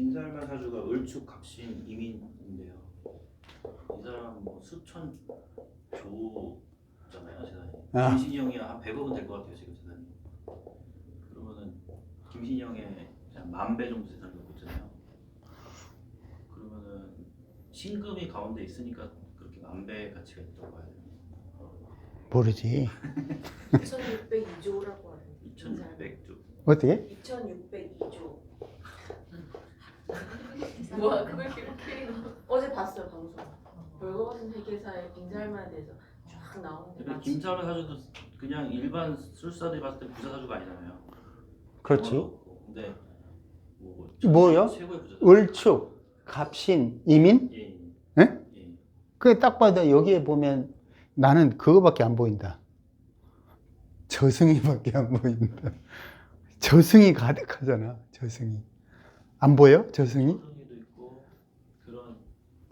빈살만 사주가 을축 갑신 이민인데요. 이 사람 뭐 수천 조잖아요 재산이. 아. 김신이 형이 한 100억은 될 것 같아요 지금 재산이. 그러면은 김신이 형의 만배 정도 재산을 갖고 있잖아요. 그러면은 신금이 가운데 있으니까 그렇게 만배 가치가 있다고 봐야 돼요. 모르지. 2,602조라고 하는데 2,600조. 어떻게? 2,602조 뭐야 그걸 기록해 어제 봤어요 방송 별거 같은 세계사의 빈살만에 대해서 쫙 나오는데 김사람 사주도 그냥 일반 술사들이 봤을 때 부자 사주가 아니잖아요. 그렇지. 어, 근데 뭐 뭐요? 최고의 부자. 을축, 갑신, 이민? 예. 예. 예? 예. 그게 딱 봐도 여기에 보면 나는 그거밖에 안 보인다. 저승이밖에 안 보인다. 저승이 가득하잖아. 저승이. 안 보여? 저승이?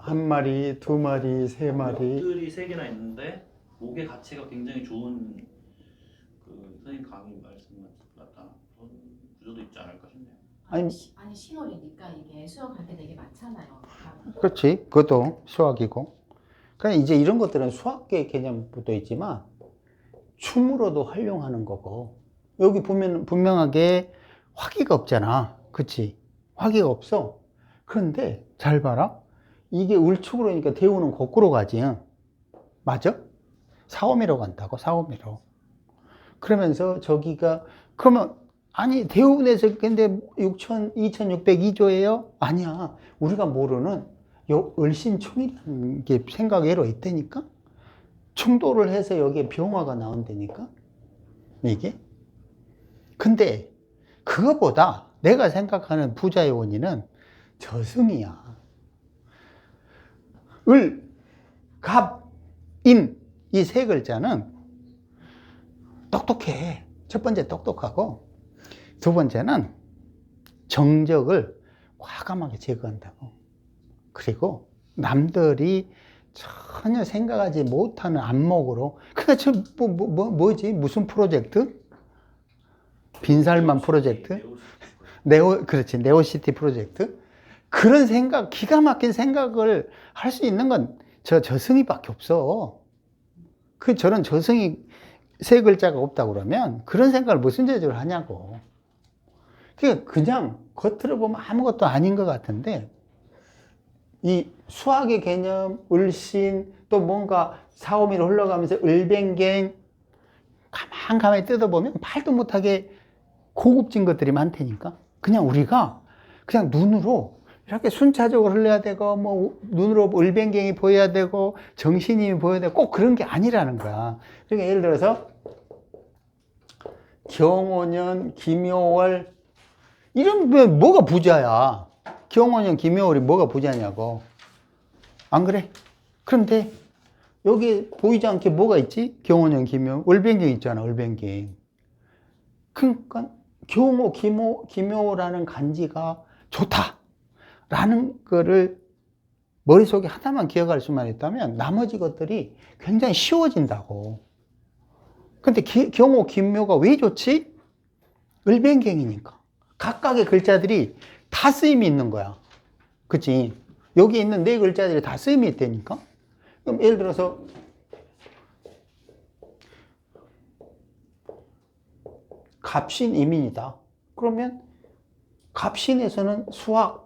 한 마리, 두 마리, 세 마리. 목들이 세 개나 있는데 목의 가치가 굉장히 좋은 그 선생님 강의 말씀 같다 그런 구조도 있지 않을까 싶네요. 아니, 아니, 시- 아니 신월이니까 이게 수영할 때 되게 많잖아요. 그렇지. 그것도 수학이고. 그냥 이제 이런 것들은 수학계 개념도 있지만 춤으로도 활용하는 거고. 여기 보면 분명하게 화기가 없잖아. 그치? 화기가 없어. 그런데 잘 봐라. 이게 울축으로 니까 대우는 거꾸로 가지. 응? 맞아? 사오미로 간다고, 사오미로. 그러면서 저기가, 그러면, 아니, 대우분에서 근데 6천, 2,602조예요? 아니야. 우리가 모르는 요 을신충이라는 게 생각외로 있다니까? 충돌을 해서 여기에 병화가 나온다니까? 이게? 근데 그거보다 내가 생각하는 부자의 원인은 저승이야. 을, 갑, 인, 이세 글자는 똑똑해. 첫 번째 똑똑하고, 두 번째는 정적을 과감하게 제거한다고. 그리고 남들이 전혀 생각하지 못하는 안목으로 그러니까 저 뭐, 뭐, 뭐, 뭐지? 무슨 프로젝트? 빈살만 프로젝트? 네오 그렇지. 네오시티 프로젝트 그런 생각 기가 막힌 생각을 할 수 있는 건 저 저승이밖에 없어 그 저런 저승이 세 글자가 없다 그러면 그런 생각을 무슨 재주를 하냐고 그냥 그냥 겉으로 보면 아무것도 아닌 것 같은데 이 수학의 개념, 을신, 또 뭔가 사오미로 흘러가면서 을뱅갱, 가만 가만히 뜯어보면 말도 못하게 고급진 것들이 많다니까. 그냥 우리가 그냥 눈으로 이렇게 순차적으로 흘러야 되고, 뭐, 눈으로 을뱅갱이 보여야 되고, 정신이 보여야 되고, 꼭 그런 게 아니라는 거야. 그러니까 예를 들어서, 경호년, 김효월, 이런, 왜 뭐가 부자야? 경호년, 김효월이 뭐가 부자냐고. 안 그래? 그런데 여기 보이지 않게 뭐가 있지? 경호년, 김효, 을뱅갱 있잖아, 을뱅갱. 그러니까 경호, 김호, 김효라는 간지가 좋다. 라는 거를 머릿속에 하나만 기억할 수만 있다면 나머지 것들이 굉장히 쉬워진다고. 근데 기- 경호, 김묘가 왜 좋지? 을뱅갱이니까. 각각의 글자들이 다 쓰임이 있는 거야. 그치? 여기 있는 네 글자들이 다 쓰임이 있다니까? 그럼 예를 들어서, 갑신 이민이다. 그러면 갑신에서는 수학.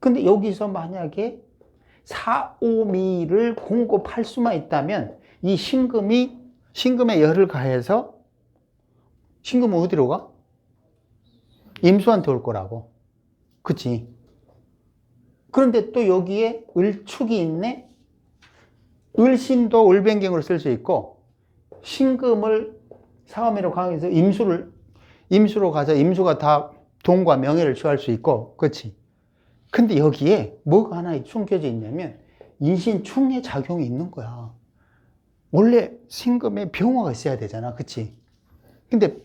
근데 여기서 만약에 사오미를 공급할 수만 있다면 이 신금이 신금의 열을 가해서 신금은 어디로 가? 임수한테 올 거라고. 그치? 그런데 또 여기에 을축이 있네? 을신도 을변경으로 쓸 수 있고, 신금을 사오미로 강해서 임수를, 임수로 가서 임수가 다 돈과 명예를 취할 수 있고, 그치? 근데 여기에 뭐가 하나 숨겨져 있냐면, 인신충의 작용이 있는 거야. 원래 신금에 병화가 있어야 되잖아. 그치? 근데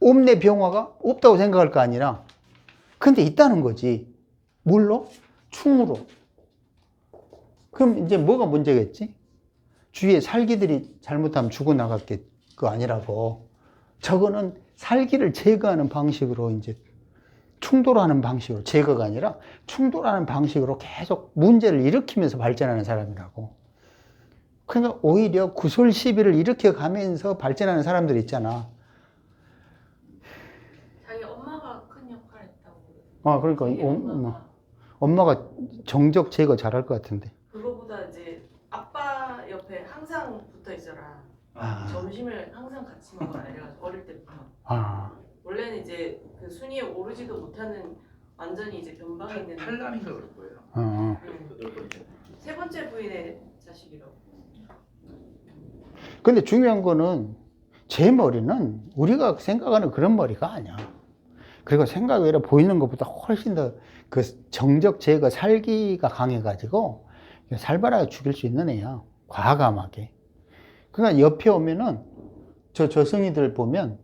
없네 병화가 없다고 생각할 거 아니라 근데 있다는 거지. 뭘로? 충으로. 그럼 이제 뭐가 문제겠지? 주위에 살기들이 잘못하면 죽어나갈 게 그거 아니라고. 저거는 살기를 제거하는 방식으로 이제 충돌하는 방식으로 제거가 아니라 충돌하는 방식으로 계속 문제를 일으키면서 발전하는 사람이라고. 그러니까 오히려 구설 시비를 일으켜 가면서 발전하는 사람들 있잖아. 자기 엄마가 큰 역할을 했다고 아, 그러니까 엄마. 엄마가 정적 제거 잘할 것 같은데. 그거보다 이제 아빠 옆에 항상 붙어 있어라 아, 점심을 항상 같이 먹어라 이래가지고 어릴 때부터 아, 원래는 이제 그 순위에 오르지도 못하는 완전히 이제 변방에 있는 팔남인가 그럴 거예요. 어, 어. 번째. 세 번째 부인의 자식이라고 근데 중요한 거는 제 머리는 우리가 생각하는 그런 머리가 아니야. 그리고 생각 외로 보이는 것보다 훨씬 더 그 정적 제거 살기가 강해가지고 살벌하게 죽일 수 있는 애야. 과감하게. 그러니까 옆에 오면은 저 저승이들 보면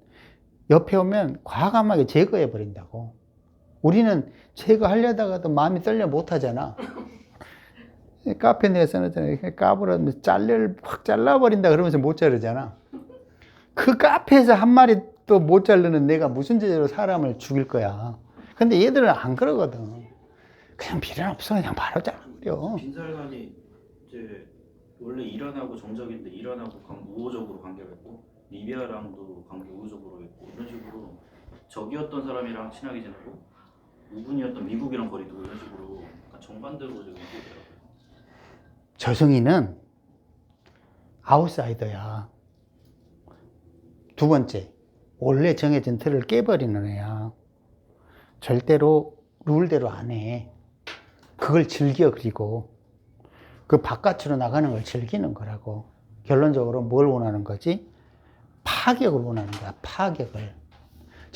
옆에 오면 과감하게 제거해 버린다고. 우리는 제거하려다가도 마음이 떨려 못 하잖아. 카페 내에서는 이렇게 까불으면 잘려 확 잘라버린다 그러면서 못 자르잖아. 그 카페에서 한 마리 또 못 자르는 내가 무슨 죄로 사람을 죽일 거야. 근데 얘들은 안 그러거든. 그냥 필요 없어. 그냥 바로 잘라버려. 빈살간이 이제 원래 이란하고 정적인데 관- 우호적으로 관계가 있고 리비아랑도 관계 우호적으로 적이었던 사람이랑 친하게 지내고 우군이었던 미국이랑 거리 두고 이런 식으로 약간 정반대로 지금 보더라고요. 저승이는 아웃사이더야. 두 번째, 원래 정해진 틀을 깨버리는 애야. 절대로 룰대로 안 해. 그걸 즐겨, 그리고. 그 바깥으로 나가는 걸 즐기는 거라고. 결론적으로 뭘 원하는 거지? 파격을 원하는 거야, 파격을.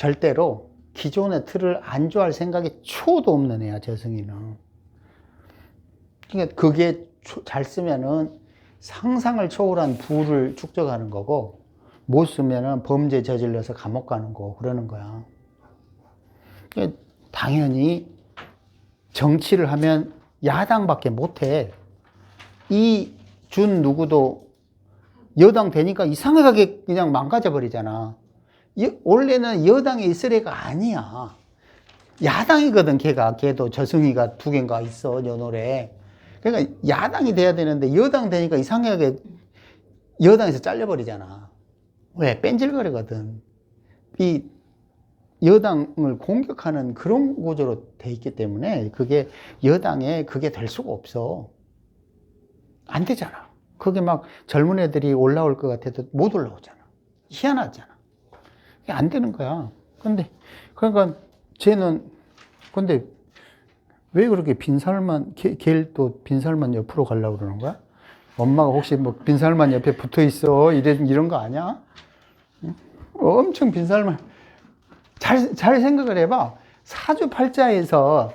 절대로 기존의 틀을 안 좋아할 생각이 초도 없는 애야, 저승이는. 그러니까 그게 초- 잘 쓰면은 상상을 초월한 부를 축적하는 거고 못 쓰면은 범죄 저질러서 감옥 가는 거 그러는 거야. 그러니까 당연히 정치를 하면 야당밖에 못해. 이 준 누구도 여당 되니까 이상하게 그냥 망가져 버리잖아. 이- 원래는 있을 애가 아니야. 야당이거든, 걔가. 걔도 저승이가 두 개인가 있어, 연월에. 그러니까 야당이 돼야 되는데 여당 되니까 이상하게 여당에서 잘려버리잖아. 왜? 뺀질거리거든. 이 여당을 공격하는 그런 구조로 돼 있기 때문에 그게 여당에 그게 될 수가 없어. 안 되잖아. 그게 막 젊은 애들이 올라올 것 같아도 못 올라오잖아. 희한하잖아. 그게 안 되는 거야. 근데, 그러니까 쟤는, 근데 왜 그렇게 빈살만, 걔, 걔를 또 빈살만 옆으로 가려고 그러는 거야? 엄마가 혹시 뭐 빈살만 옆에 붙어 있어? 이런, 이런 거 아니야? 응? 엄청 빈살만. 잘, 잘 생각을 해봐. 사주팔자에서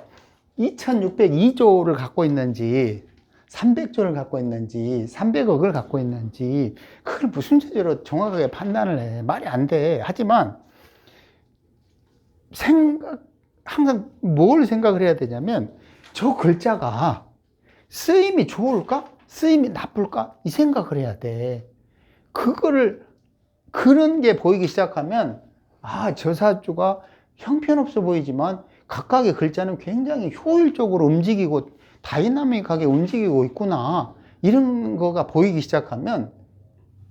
2602조를 갖고 있는지, 300조를 갖고 있는지, 300억을 갖고 있는지, 그걸 무슨 체제로 정확하게 판단을 해. 말이 안 돼. 하지만, 생각, 항상 뭘 생각을 해야 되냐면, 저 글자가 쓰임이 좋을까? 쓰임이 나쁠까? 이 생각을 해야 돼. 그거를, 그런 게 보이기 시작하면, 아, 저 사주가 형편없어 보이지만, 각각의 글자는 굉장히 효율적으로 움직이고, 다이나믹하게 움직이고 있구나. 이런 거가 보이기 시작하면,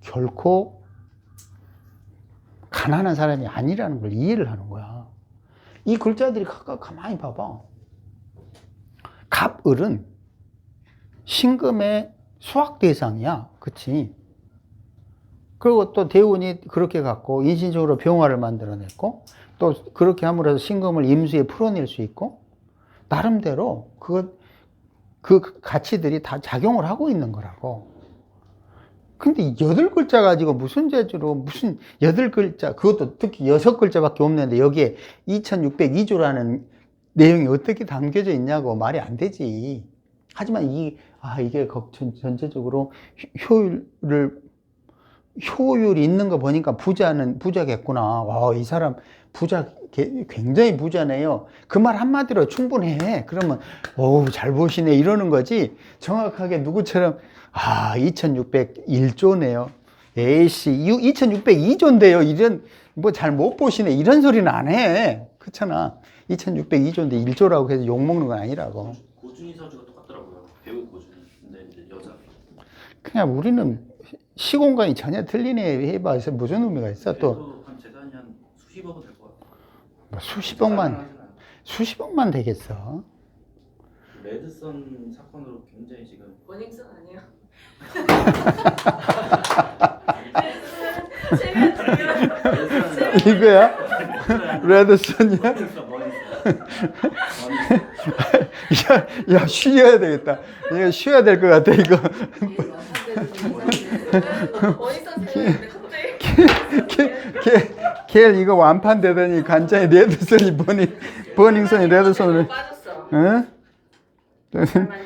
결코 가난한 사람이 아니라는 걸 이해를 하는 거야. 이 글자들이 각각 가만히 봐봐. 갑을은 신금의 수학 대상이야. 그치? 그리고 또 대운이 그렇게 갖고 인신적으로 병화를 만들어냈고 또 그렇게 함으로 해서 신금을 임수에 풀어낼 수 있고 나름대로 그, 그 가치들이 다 작용을 하고 있는 거라고. 근데 여덟 글자 가지고 무슨 재주로 무슨 여덟 글자 그것도 특히 여섯 글자밖에 없는데 여기에 2602조라는 내용이 어떻게 담겨져 있냐고 말이 안 되지. 하지만 이, 아, 이게 전체적으로 효- 효율을, 효율이 있는 거 보니까 부자는 부자겠구나. 와, 이 사람 부자, 개- 굉장히 부자네요. 그 말 한마디로 충분해. 그러면, 어우, 잘 보시네. 이러는 거지. 정확하게 누구처럼, 아, 2601조네요. 에이씨, 2602조인데요. 이런, 뭐 잘 못 보시네. 이런 소리는 안 해. 그렇잖아. 2602조인데 1조라고 해서 욕 먹는 건 아니라고. 고준희 사주가 똑같더라고요. 배우 고준희. 근데 이제 여자. 그냥 우리는 시공간이 전혀 틀리네 해봐서 무슨 의미가 있어 또 한 재산이 한 수십억은 될 수십억만 가능하진 않아요. 수십억만 되겠어. 레드선 사건으로 굉장히 지금 워닝썬 아니에요? 이거야? 레드선이야? 야, 야 쉬어야 되겠다. 이거 쉬어야 될 것 같아 이거. 걔 이거 완판 되더니 간장에 레드선이 버닝 버닝선이 레드선을 빠졌어. 응?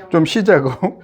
좀 쉬자고.